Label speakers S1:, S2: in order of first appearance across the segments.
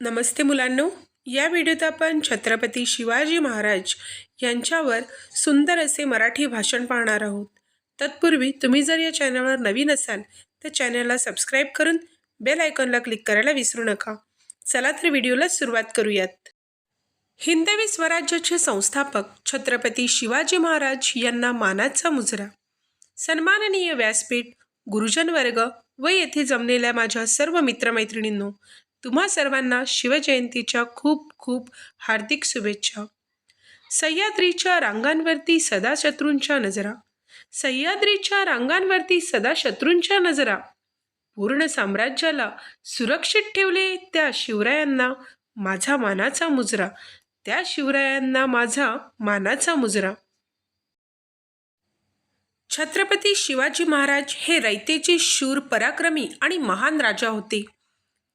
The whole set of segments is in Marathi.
S1: नमस्ते मुलांनो. या व्हिडिओत आपण छत्रपती शिवाजी महाराज यांच्यावर सुंदर असे मराठी भाषण पाहणार आहोत. तत्पूर्वी तुम्ही जर या चॅनलवर नवीन असाल तर चॅनलला सबस्क्राईब करून बेल आयकॉनला क्लिक करायला विसरू नका. चला तर व्हिडिओला सुरुवात करूयात. हिंदवी स्वराज्याचे संस्थापक छत्रपती शिवाजी महाराज यांना मानाचा मुजरा. सन्माननीय व्यासपीठ गुरुजन वर्ग व येथे जमलेल्या माझ्या सर्व मित्रमैत्रिणींनो तुम्हा सर्वांना शिवजयंतीच्या खूप खूप हार्दिक शुभेच्छा. सह्याद्रीच्या रांगांवरती सदा शत्रूंच्या नजरा. सह्याद्रीच्या रांगांवरती सदा शत्रूंच्या नजरा. पूर्ण साम्राज्याला सुरक्षित ठेवले त्या शिवरायांना माझा मानाचा मुजरा. त्या शिवरायांना माझा मानाचा मुजरा. छत्रपती शिवाजी महाराज हे रयतेचे शूर पराक्रमी आणि महान राजा होते.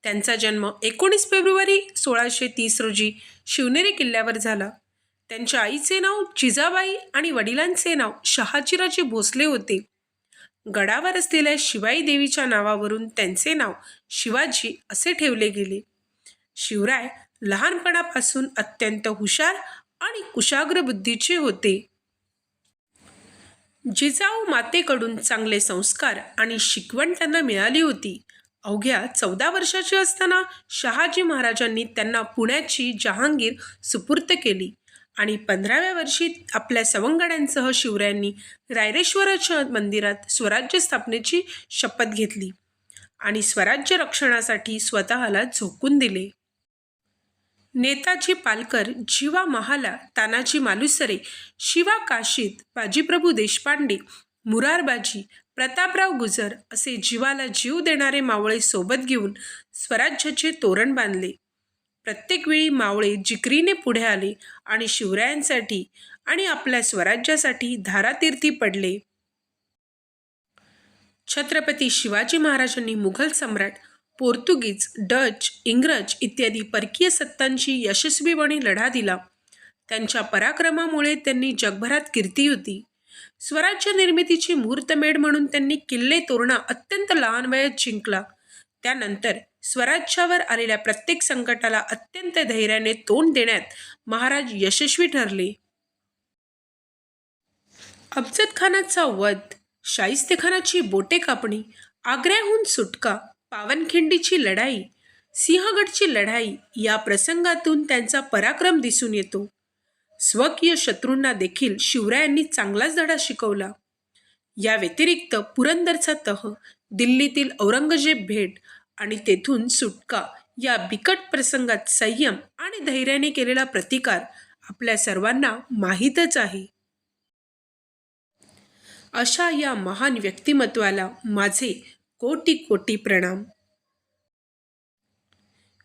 S1: त्यांचा जन्म एकोणीस फेब्रुवारी सोळाशे तीस रोजी शिवनेरी किल्ल्यावर झाला. त्यांच्या आईचे नाव जिजाबाई आणि वडिलांचे नाव शहाजीराजे भोसले होते. गडावर असलेल्या शिवाई देवीच्या नावावरून त्यांचे नाव शिवाजी असे ठेवले गेले. शिवराय लहानपणापासून अत्यंत हुशार आणि कुशाग्र बुद्धीचे होते. जिजाऊ मातेकडून चांगले संस्कार आणि शिकवण त्यांना मिळाली होती. अवघ्या चौदा वर्षाचे असताना शहाजी महाराजांनी त्यांना पुण्याची जहांगीर सुपूर्त केली. आणि पंधराव्या वर्षी आपल्या सवंगड्यांसह शिवरायांनी रायरेश्वराच्या मंदिरात स्वराज्य स्थापनेची शपथ घेतली आणि स्वराज्य रक्षणासाठी स्वतःला झोकून दिले. नेताजी पालकर जीवा महाला तानाजी मालुसरे शिवा काशीत बाजीप्रभू देशपांडे मुरारबाजी प्रतापराव गुजर असे जीवाला जीव देणारे मावळे सोबत घेऊन स्वराज्याचे तोरण बांधले. प्रत्येक वेळी मावळे जिकरीने पुढे आले आणि शिवरायांसाठी आणि आपल्या स्वराज्यासाठी धारातीर्थी पडले. छत्रपती शिवाजी महाराजांनी मुघल सम्राट पोर्तुगीज डच इंग्रज इत्यादी परकीय सत्तांशी यशस्वीपणे लढा दिला. त्यांच्या पराक्रमामुळे त्यांनी जगभरात कीर्ती होती. स्वराज्य निर्मितीची मुहूर्तमेढ म्हणून त्यांनी किल्ले तोरणा अत्यंत लहान वयात जिंकला. त्यानंतर स्वराज्यावर आलेल्या प्रत्येक संकटाला अत्यंत धैर्याने तोंड देण्यात महाराज यशस्वी ठरले. अफजद खानाचा वध शाहिस्तेखानाची बोटे कापणी आग्र्याहून सुटका पावनखिंडीची लढाई सिंहगडची लढाई या प्रसंगातून त्यांचा पराक्रम दिसून येतो. स्वकीय शत्रूंना देखील शिवरायांनी चांगलाच धडा शिकवला. या व्यतिरिक्त पुरंदरचा तह दिल्लीतील औरंगजेब भेट आणि तेथून सुटका या बिकट प्रसंगात संयम आणि धैर्याने केलेला प्रतिकार आपल्या सर्वांना माहीतच आहे. अशा या महान व्यक्तिमत्वाला माझे कोटी कोटी प्रणाम.